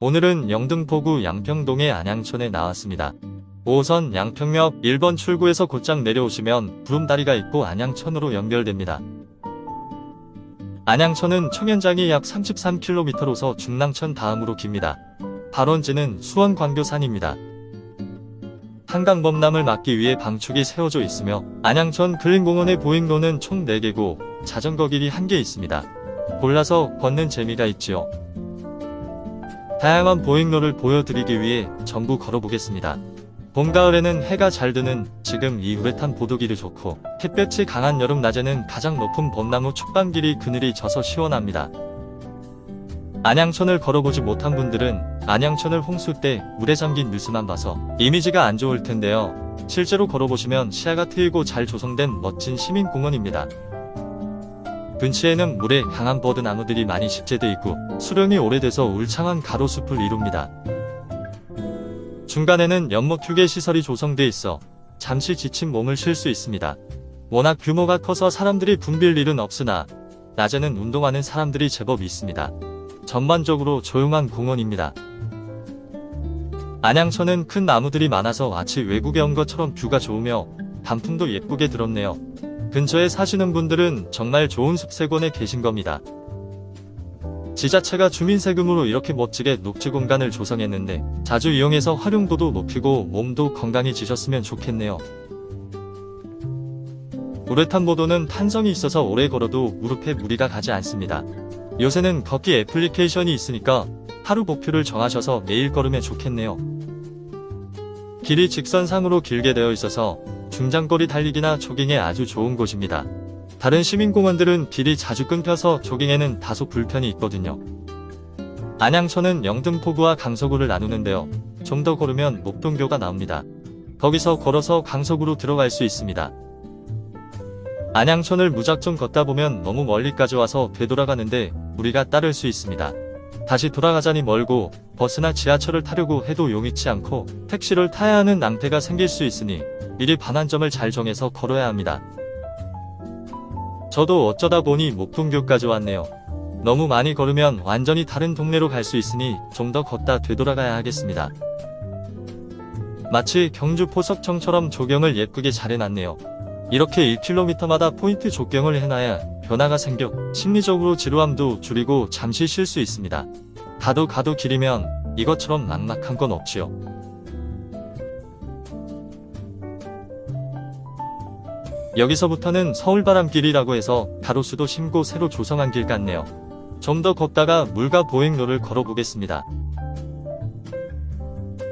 오늘은 영등포구 양평동의 안양촌에 나왔습니다. 5호선 양평역 1번 출구에서 곧장 내려오시면 구름다리가 있고 안양천으로 연결됩니다. 안양천은 청년장이 약 33km로서 중랑천 다음으로 깁니다. 발원지는 수원 광교산입니다. 한강 범람을 막기 위해 방축이 세워져 있으며 안양천 근린공원의 보행로는 총 4개고 자전거 길이 1개 있습니다. 골라서 걷는 재미가 있지요. 다양한 보행로를 보여드리기 위해 전부 걸어보겠습니다. 봄, 가을에는 해가 잘 드는 지금 이 우레탄 보도길이 좋고 햇볕이 강한 여름 낮에는 가장 높은 벚나무 촉방길이 그늘이 져서 시원합니다. 안양천을 걸어보지 못한 분들은 안양천을 홍수 때 물에 잠긴 뉴스만 봐서 이미지가 안 좋을 텐데요. 실제로 걸어보시면 시야가 트이고 잘 조성된 멋진 시민공원입니다. 근처에는 물에 강한 버드나무들이 많이 식재돼 있고 수령이 오래돼서 울창한 가로숲을 이룹니다. 중간에는 연못 휴게 시설이 조성돼 있어 잠시 지친 몸을 쉴 수 있습니다. 워낙 규모가 커서 사람들이 붐빌 일은 없으나 낮에는 운동하는 사람들이 제법 있습니다. 전반적으로 조용한 공원입니다. 안양천은 큰 나무들이 많아서 마치 외국에 온 것처럼 뷰가 좋으며 단풍도 예쁘게 들었네요. 근처에 사시는 분들은 정말 좋은 숲세권에 계신 겁니다. 지자체가 주민 세금으로 이렇게 멋지게 녹지 공간을 조성했는데 자주 이용해서 활용도도 높이고 몸도 건강해지셨으면 좋겠네요. 우레탄 보도는 탄성이 있어서 오래 걸어도 무릎에 무리가 가지 않습니다. 요새는 걷기 애플리케이션이 있으니까 하루 목표를 정하셔서 매일 걸으면 좋겠네요. 길이 직선상으로 길게 되어 있어서 중장거리 달리기나 조깅에 아주 좋은 곳입니다. 다른 시민공원들은 길이 자주 끊겨서 조깅에는 다소 불편이 있거든요. 안양천은 영등포구와 강서구를 나누는데요. 좀 더 걸으면 목동교가 나옵니다. 거기서 걸어서 강서구로 들어갈 수 있습니다. 안양천을 무작정 걷다 보면 너무 멀리까지 와서 되돌아가는데 우리가 따를 수 있습니다. 다시 돌아가자니 멀고 버스나 지하철을 타려고 해도 용이치 않고 택시를 타야 하는 낭패가 생길 수 있으니 미리 반환점을 잘 정해서 걸어야 합니다. 저도 어쩌다 보니 목동교까지 왔네요. 너무 많이 걸으면 완전히 다른 동네로 갈 수 있으니 좀 더 걷다 되돌아가야 하겠습니다. 마치 경주 포석청처럼 조경을 예쁘게 잘 해놨네요. 이렇게 1km마다 포인트 조경을 해놔야 변화가 생겨 심리적으로 지루함도 줄이고 잠시 쉴 수 있습니다. 가도 가도 길이면 이것처럼 막막한 건 없지요. 여기서부터는 서울바람길이라고 해서 가로수도 심고 새로 조성한 길 같네요. 좀 더 걷다가 물과 보행로를 걸어보겠습니다.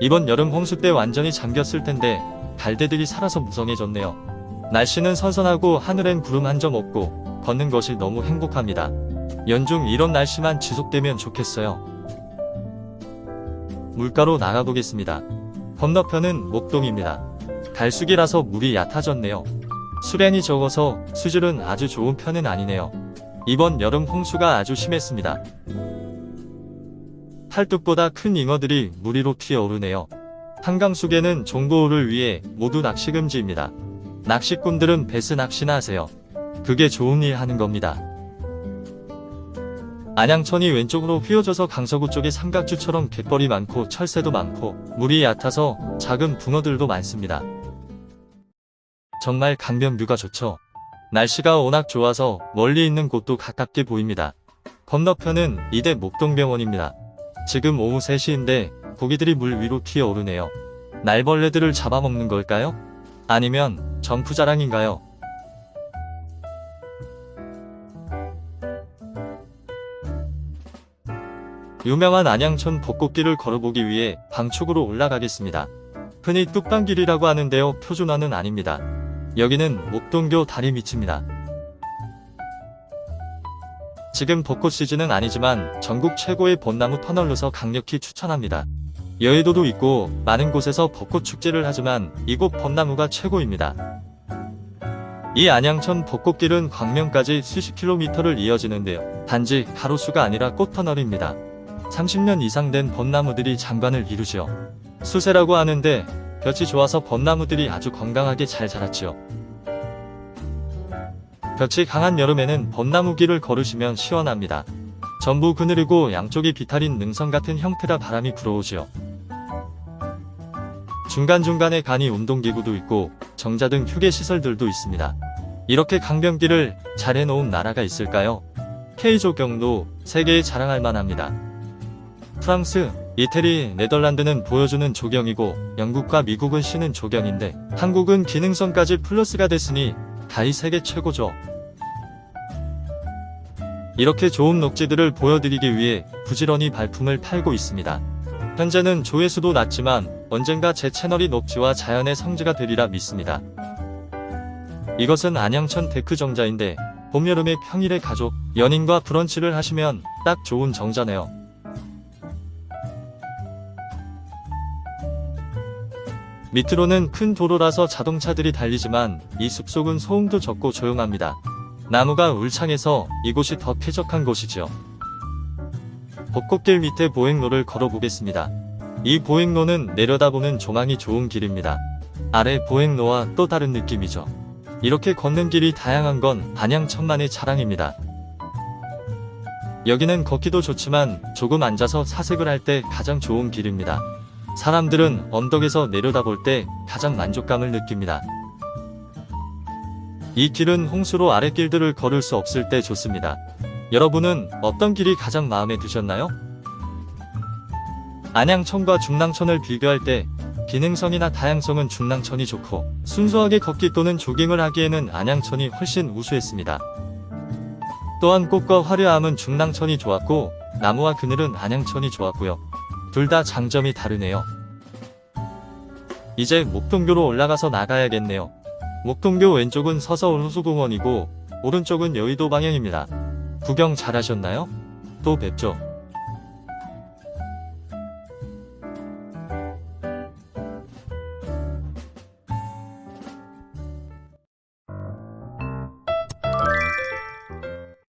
이번 여름 홍수 때 완전히 잠겼을 텐데 갈대들이 살아서 무성해졌네요. 날씨는 선선하고 하늘엔 구름 한 점 없고 걷는 것이 너무 행복합니다. 연중 이런 날씨만 지속되면 좋겠어요. 물가로 나가보겠습니다. 건너편은 목동입니다. 갈수기라서 물이 얕아졌네요. 수량이 적어서 수질은 아주 좋은 편은 아니네요. 이번 여름 홍수가 아주 심했습니다. 팔뚝보다 큰 잉어들이 물 위로 튀어오르네요. 한강 수계는 종보호를 위해 모두 낚시 금지입니다. 낚시꾼들은 베스 낚시나 하세요. 그게 좋은 일 하는 겁니다. 안양천이 왼쪽으로 휘어져서 강서구 쪽에 삼각주처럼 갯벌이 많고 철새도 많고 물이 얕아서 작은 붕어들도 많습니다. 정말 강변뷰가 좋죠. 날씨가 워낙 좋아서 멀리 있는 곳도 가깝게 보입니다. 건너편은 이대 목동병원입니다. 지금 오후 3시인데 고기들이 물 위로 튀어오르네요. 날벌레들을 잡아먹는 걸까요? 아니면 점프자랑인가요? 유명한 안양천 벚꽃길을 걸어보기 위해 방축으로 올라가겠습니다. 흔히 뚝방길이라고 하는데요. 표준화는 아닙니다. 여기는 목동교 다리 밑입니다. 지금 벚꽃 시즌은 아니지만 전국 최고의 벚나무 터널로서 강력히 추천합니다. 여의도도 있고 많은 곳에서 벚꽃 축제를 하지만 이곳 벚나무가 최고입니다. 이 안양천 벚꽃길은 광명까지 수십 킬로미터를 이어지는데요. 단지 가로수가 아니라 꽃터널입니다. 30년 이상 된 벚나무들이 장관을 이루죠. 수세라고 하는데 볕이 좋아서 벚나무들이 아주 건강하게 잘 자랐지요. 볕이 강한 여름에는 벚나무 길을 걸으시면 시원합니다. 전부 그늘이고 양쪽이 비탈인 능선 같은 형태라 바람이 불어오지요. 중간중간에 간이 운동기구도 있고 정자 등 휴게 시설들도 있습니다. 이렇게 강변길을 잘 해놓은 나라가 있을까요? K조경도 세계에 자랑할 만합니다. 프랑스, 이태리, 네덜란드는 보여주는 조경이고 영국과 미국은 쉬는 조경인데 한국은 기능성까지 플러스가 됐으니 다이 세계 최고죠. 이렇게 좋은 녹지들을 보여드리기 위해 부지런히 발품을 팔고 있습니다. 현재는 조회수도 낮지만 언젠가 제 채널이 녹지와 자연의 성지가 되리라 믿습니다. 이것은 안양천 데크 정자인데 봄, 여름에 평일에 가족, 연인과 브런치를 하시면 딱 좋은 정자네요. 밑으로는 큰 도로라서 자동차들이 달리지만 이 숲속은 소음도 적고 조용합니다. 나무가 울창해서 이곳이 더 쾌적한 곳이죠. 벚꽃길 밑에 보행로를 걸어보겠습니다. 이 보행로는 내려다보는 조망이 좋은 길입니다. 아래 보행로와 또 다른 느낌이죠. 이렇게 걷는 길이 다양한 건 안양천만의 자랑입니다. 여기는 걷기도 좋지만 조금 앉아서 사색을 할 때 가장 좋은 길입니다. 사람들은 언덕에서 내려다볼 때 가장 만족감을 느낍니다. 이 길은 홍수로 아랫길들을 걸을 수 없을 때 좋습니다. 여러분은 어떤 길이 가장 마음에 드셨나요? 안양천과 중랑천을 비교할 때 기능성이나 다양성은 중랑천이 좋고 순수하게 걷기 또는 조깅을 하기에는 안양천이 훨씬 우수했습니다. 또한 꽃과 화려함은 중랑천이 좋았고 나무와 그늘은 안양천이 좋았고요. 둘 다 장점이 다르네요. 이제 목동교로 올라가서 나가야겠네요. 목동교 왼쪽은 서서울 호수공원이고 오른쪽은 여의도 방향입니다. 구경 잘하셨나요? 또 뵙죠.